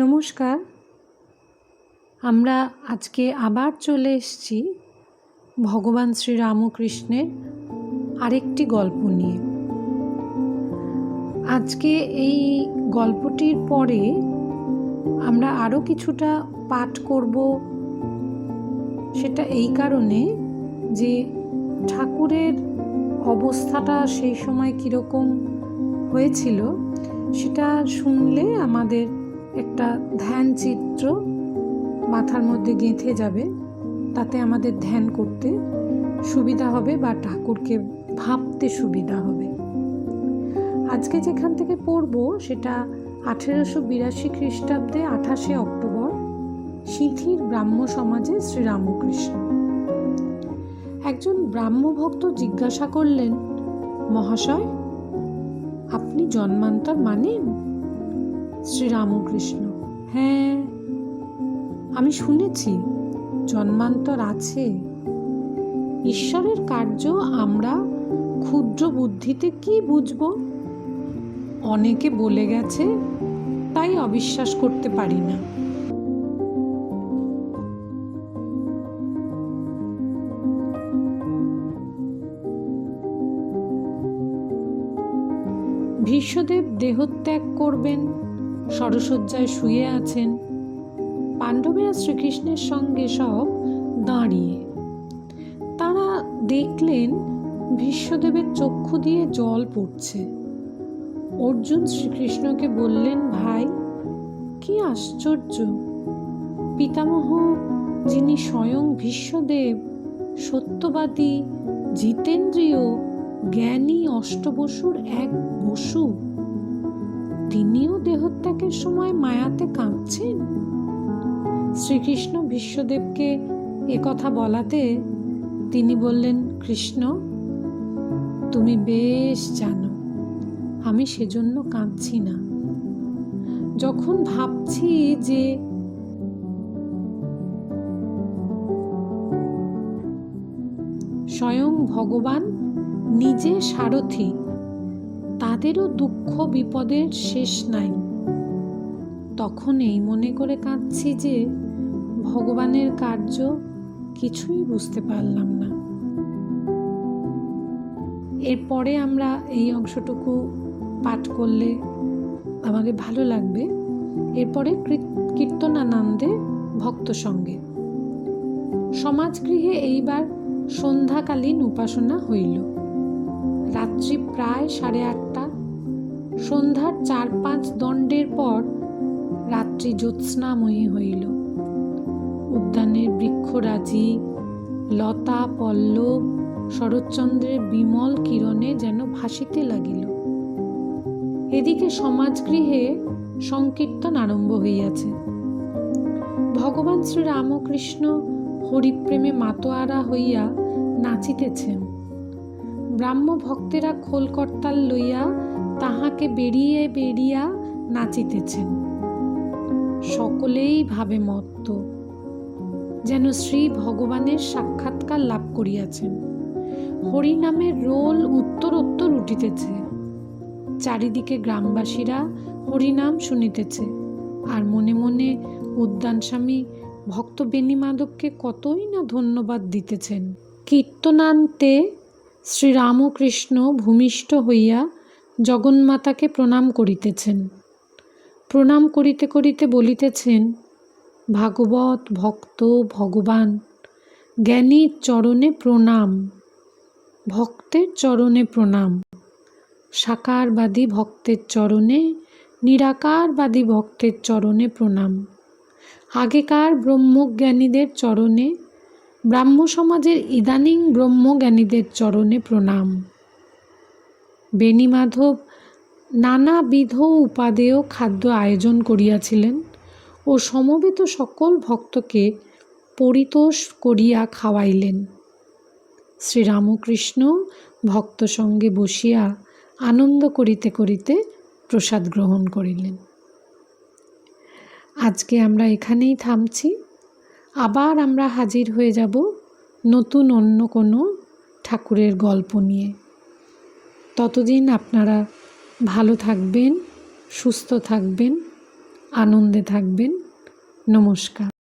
নমস্কার। আমরা আজকে আবার চলে এসেছি ভগবান শ্রী রামকৃষ্ণের আরেকটি গল্প নিয়ে। আজকে এই গল্পটির পরে আমরা আরও কিছুটা পাঠ করব। সেটা এই কারণে যে ঠাকুরের অবস্থাটা সেই সময় কীরকম হয়েছিল, সেটা শুনলে আমাদের একটা ধ্যান চিত্র মাথার মধ্যে গেঁথে যাবে। তাতে আমাদের ধ্যান করতে সুবিধা হবে বা ঠাকুরকে ভাবতে সুবিধা হবে। আজকে যেখান থেকে পড়ব সেটা আঠেরোশো বিরাশি খ্রিস্টাব্দে আঠাশে অক্টোবর, সিঁথির ব্রাহ্ম সমাজে শ্রীরামকৃষ্ণ। একজন ব্রাহ্মভক্ত জিজ্ঞাসা করলেন, মহাশয়, আপনি জন্মান্তর মানেন? শ্রীরামকৃষ্ণ। হ্যাঁ আমি শুনেছি জন্মান্তর আছে। ঈশ্বরের কার্য আমরা ক্ষুদ্র বুদ্ধিতে কি বুঝব? অনেকে বলে গেছে তাই অবিশ্বাস করতে পারি না। ভীষ্মদেব দেহত্যাগ করবেন। সরসজ্জায় শুয়ে আছেন। পাণ্ডবেরা শ্রীকৃষ্ণের সঙ্গে সব দাঁড়িয়ে। তারা দেখলেন ভীষ্মদেবের চক্ষু দিয়ে জল পড়ছে। অর্জুন শ্রীকৃষ্ণকে বললেন, ভাই, কি আশ্চর্য। পিতামহ, যিনি স্বয়ং ভীষ্মদেব, সত্যবাদী, জিতেন্দ্রীয়, জ্ঞানী, অষ্টবসুর এক বসু। তিনিও দেহত্যাগের সময় মায়াতে কাঁদছেন? শ্রীকৃষ্ণ বিশ্বদেবকে কথা বলাতে তিনি বললেন, কৃষ্ণ, তুমি বেশ জানো, আমি সেজন্য কাঁদছি না। যখন ভাবছি যে স্বয়ং ভগবান নিজে সারথি তাদেরও দুঃখ বিপদের শেষ নাই। তখন এই মনে করে কাঁদছি যে ভগবানের কার্য কিছুই বুঝতে পারলাম না। এরপরে আমরা এই অংশটুকু পাঠ করলে আমাকে ভালো লাগবে। এরপরে কীর্তনানন্দে ভক্ত সঙ্গে। সমাজগৃহে এইবার সন্ধ্যাকালীন উপাসনা হইল। রাত্রি প্রায় সাড়ে আটটা। সন্ধ্যার চার পাঁচ দণ্ডের পর রাত্রি জ্যোৎস্নাময়ী হইল। উদ্যানের বৃক্ষরাজি, লতা পল্লব শরৎচন্দ্রের বিমল কিরণে যেন ভাসিতে লাগিল। এদিকে সমাজগৃহে সংকীর্তন আরম্ভ হইয়াছে। ভগবান শ্রী রামকৃষ্ণ হরিপ্রেমে মাতোয়ারা হইয়া নাচিতেছেন। ব্রাহ্ম ভক্তেরা খোলকর্তাল লইয়া তাহাকে বেরিয়ে বেরিয়া নাচিতেছেন। সকলেই ভাবে মত্ত, যেন শ্রী ভগবানের সাক্ষাৎকার লাভ করিয়াছেন। হরিনামের রোল উত্তরোত্তর উঠিতেছে। চারিদিকে গ্রামবাসীরা হরিনাম শুনিতেছে। আর মনে মনে উদ্যান স্বামী ভক্ত বেণীমাধবকে কতই না ধন্যবাদ দিতেছেন। কীর্তনান্তে শ্রীরামকৃষ্ণ ভূমিষ্ঠ হইয়া জগন্মাতাকে প্রণাম করিতেছেন। প্রণাম করিতে করিতে বলিতেছেন, ভাগবত ভক্ত, ভগবান জ্ঞানীর চরণে প্রণাম, ভক্তের চরণে প্রণাম, সাকারবাদী ভক্তের চরণে, নিরাকারবাদী ভক্তের চরণে প্রণাম, আগেকার ব্রহ্মজ্ঞানীদের চরণে ব্রাহ্ম সমাজের ইদানিং ব্রহ্মজ্ঞানীদের চরণে প্রণাম। বেণীমাধব নানাবিধ উপাদেয় খাদ্য আয়োজন করিয়াছিলেন ও সমবেত সকল ভক্তকে পরিতোষ করিয়া খাওয়াইলেন। শ্রীরামকৃষ্ণ ভক্ত সঙ্গে বসিয়া আনন্দ করিতে করিতে প্রসাদ গ্রহণ করিলেন। আজকে আমরা এখানেই থামছি। আবার আমরা হাজির হয়ে যাব নতুন অন্য কোনো ঠাকুরের গল্প নিয়ে। ততদিন আপনারা ভালো থাকবেন, সুস্থ থাকবেন, আনন্দে থাকবেন। নমস্কার।